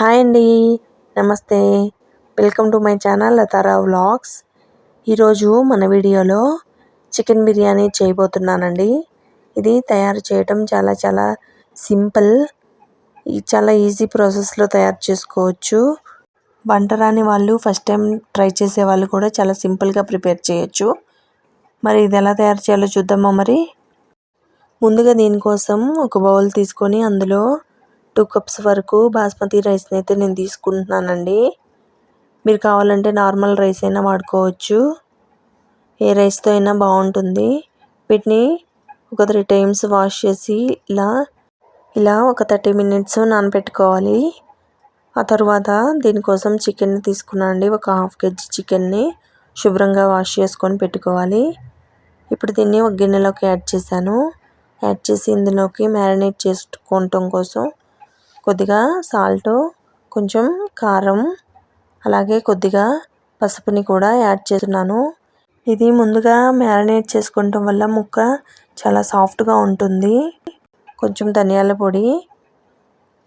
Hi అండి. నమస్తే. Welcome to my channel Latara vlogs. ఈరోజు మన వీడియోలో చికెన్ బిర్యానీ చేయబోతున్నానండి. ఇది తయారు చేయటం చాలా చాలా సింపుల్. చాలా ఈజీ ప్రాసెస్లో తయారు చేసుకోవచ్చు. వంట రాని వాళ్ళు ఫస్ట్ టైం ట్రై చేసే వాళ్ళు కూడా చాలా సింపుల్గా ప్రిపేర్ చేయొచ్చు. మరి ఇది ఎలా తయారు చేయాలో చూద్దామా మరి? ముందుగా దీనికోసం ఒక బౌల్ తీసుకొని అందులో టూ కప్స్ వరకు బాస్మతి రైస్ని అయితే నేను తీసుకుంటున్నానండి. మీరు కావాలంటే నార్మల్ రైస్ అయినా వాడుకోవచ్చు. ఏ రైస్తో అయినా బాగుంటుంది. వీటిని ఒక త్రీ టైమ్స్ వాష్ చేసి ఇలా ఇలా ఒక థర్టీ మినిట్స్ నానబెట్టుకోవాలి ఆ తర్వాత దీనికోసం చికెన్ తీసుకున్నాను అండి. ఒక హాఫ్ కేజీ చికెన్ని శుభ్రంగా వాష్ చేసుకొని పెట్టుకోవాలి. ఇప్పుడు దీన్ని ఒక గిన్నెలోకి యాడ్ చేశాను. యాడ్ చేసి ఇందులోకి మ్యారినేట్ చేసుకోవటం కోసం కొద్దిగా సాల్ట్ కొంచెం కారం అలాగే కొద్దిగా పసుపుని కూడా యాడ్ చేస్తున్నాను. ఇది ముందుగా మ్యారినేట్ చేసుకోవటం వల్ల ముక్క చాలా సాఫ్ట్గా ఉంటుంది. కొంచెం ధనియాల పొడి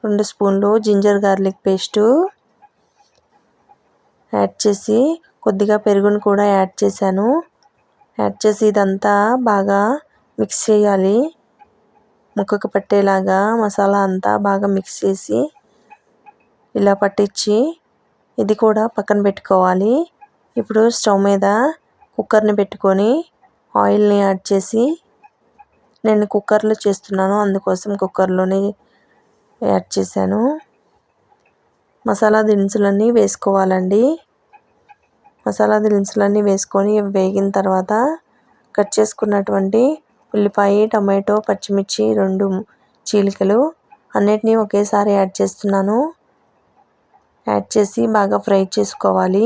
రెండు స్పూన్లు జింజర్ గార్లిక్ పేస్టు యాడ్ చేసి కొద్దిగా పెరుగును కూడా యాడ్ చేశాను. యాడ్ చేసి ఇదంతా బాగా మిక్స్ చేయాలి. ముక్కకు పట్టేలాగా మసాలా అంతా బాగా మిక్స్ చేసి ఇలా పట్టించి ఇది కూడా పక్కన పెట్టుకోవాలి. ఇప్పుడు స్టవ్ మీద కుక్కర్ని పెట్టుకొని ఆయిల్ని యాడ్ చేసి నేను కుక్కర్లో చేస్తున్నాను అందుకోసం కుక్కర్లోనే యాడ్ చేశాను. మసాలా దినుసులన్నీ వేసుకోవాలండి. మసాలా దినుసులన్నీ వేసుకొని వేగిన తర్వాత కట్ చేసుకున్నటువంటి ఉల్లిపాయ టమాటో పచ్చిమిర్చి రెండు చీలికలు అన్నిటినీ ఒకేసారి యాడ్ చేస్తున్నాను. యాడ్ చేసి బాగా ఫ్రై చేసుకోవాలి.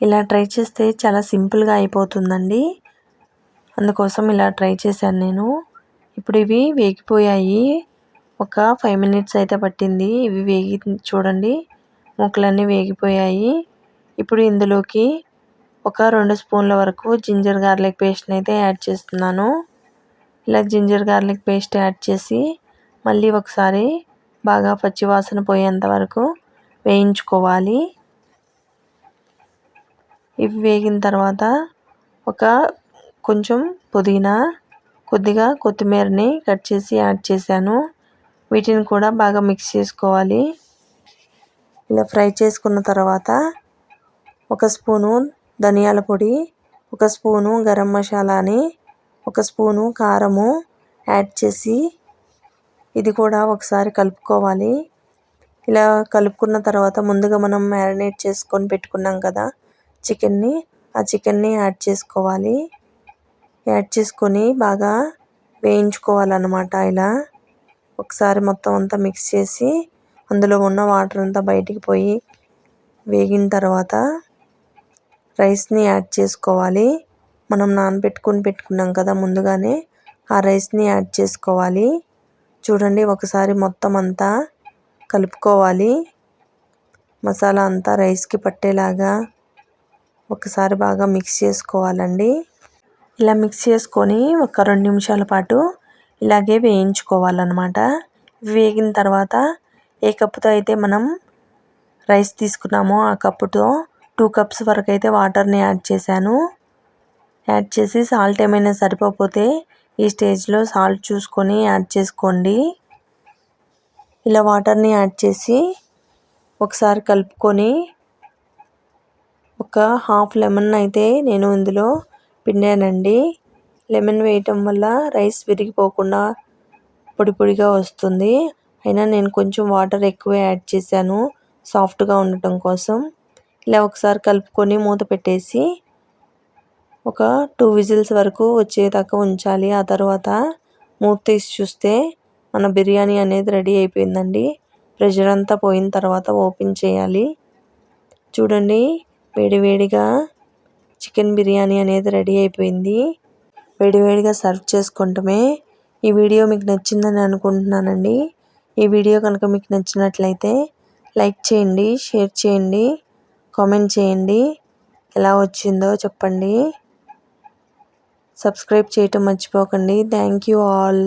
ఇలా ట్రై చేస్తే చాలా సింపుల్గా అయిపోతుందండి. అందుకోసం ఇలా ట్రై చేశాను నేను. ఇప్పుడు ఇవి వేగిపోయాయి. ఒక ఫైవ్ మినిట్స్ అయితే పట్టింది. ఇవి వేగి చూడండి. ముక్కలన్నీ వేగిపోయాయి. ఇప్పుడు ఇందులోకి ఒక రెండు స్పూన్ల వరకు జింజర్ గార్లిక్ పేస్ట్ని అయితే యాడ్ చేస్తున్నాను. ఇలా జింజర్ గార్లిక్ పేస్ట్ యాడ్ చేసి మళ్ళీ ఒకసారి బాగా పచ్చివాసన పోయేంత వరకు వేయించుకోవాలి. ఇవి వేగిన తర్వాత ఒక కొంచెం పుదీనా కొద్దిగా కొత్తిమీరని కట్ చేసి యాడ్ చేశాను. వీటిని కూడా బాగా మిక్స్ చేసుకోవాలి. ఇలా ఫ్రై చేసుకున్న తర్వాత ఒక స్పూను ధనియాల పొడి ఒక స్పూను గరం మసాలాని ఒక స్పూను కారము యాడ్ చేసి ఇది కూడా ఒకసారి కలుపుకోవాలి. ఇలా కలుపుకున్న తర్వాత ముందుగా మనం మ్యారినేట్ చేసుకొని పెట్టుకున్నాం కదా చికెన్ని ఆ చికెన్ని యాడ్ చేసుకోవాలి. యాడ్ చేసుకొని బాగా వేయించుకోవాలన్నమాట ఇలా. ఒకసారి మొత్తం అంతా మిక్స్ చేసి అందులో ఉన్న వాటర్ అంతా బయటికి పోయి వేగిన తర్వాత రైస్ని యాడ్ చేసుకోవాలి. మనం నానబెట్టుకుని పెట్టుకున్నాం కదా ముందుగానే ఆ రైస్ని యాడ్ చేసుకోవాలి. చూడండి ఒకసారి మొత్తం అంతా కలుపుకోవాలి. మసాలా అంతా రైస్కి పట్టేలాగా ఒకసారి బాగా మిక్స్ చేసుకోవాలండి. ఇలా మిక్స్ చేసుకొని ఒక రెండు నిమిషాల పాటు ఇలాగే వేయించుకోవాలన్నమాట. వేగిన తర్వాత ఏ కప్పుతో అయితే మనం రైస్ తీసుకున్నామో ఆ కప్పుతో టూ కప్స్ వరకు అయితే వాటర్ని యాడ్ చేశాను. యాడ్ చేసి సాల్ట్ ఏమైనా సరిపోతే ఈ స్టేజ్లో సాల్ట్ చూసుకొని యాడ్ చేసుకోండి. ఇలా వాటర్ని యాడ్ చేసి ఒకసారి కలుపుకొని ఒక హాఫ్ లెమన్ అయితే నేను ఇందులో పిండానండి. లెమన్ వేయటం వల్ల రైస్ విరిగిపోకుండా పొడి పొడిగా వస్తుంది. అయినా నేను కొంచెం వాటర్ ఎక్కువ యాడ్ చేశాను సాఫ్ట్గా ఉండటం కోసం. ఇలా ఒకసారి కలుపుకొని మూత పెట్టేసి ఒక టూ విజిల్స్ వరకు వచ్చేదాకా ఉంచాలి. ఆ తర్వాత మూత తీసి చూస్తే మన బిర్యానీ అనేది రెడీ అయిపోయిందండి. ప్రెషర్ అంతా పోయిన తర్వాత ఓపెన్ చేయాలి. చూడండి వేడివేడిగా చికెన్ బిర్యానీ అనేది రెడీ అయిపోయింది. వేడివేడిగా సర్వ్ చేసుకుంటమే. ఈ వీడియో మీకు నచ్చిందని అనుకుంటున్నానండి. ఈ వీడియో కనుక మీకు నచ్చినట్లయితే లైక్ చేయండి షేర్ చేయండి. కామెంట్ చేయండి. ఎలా వచ్చిందో చెప్పండి. సబ్స్క్రైబ్ చేయటం మర్చిపోకండి. Thank you all.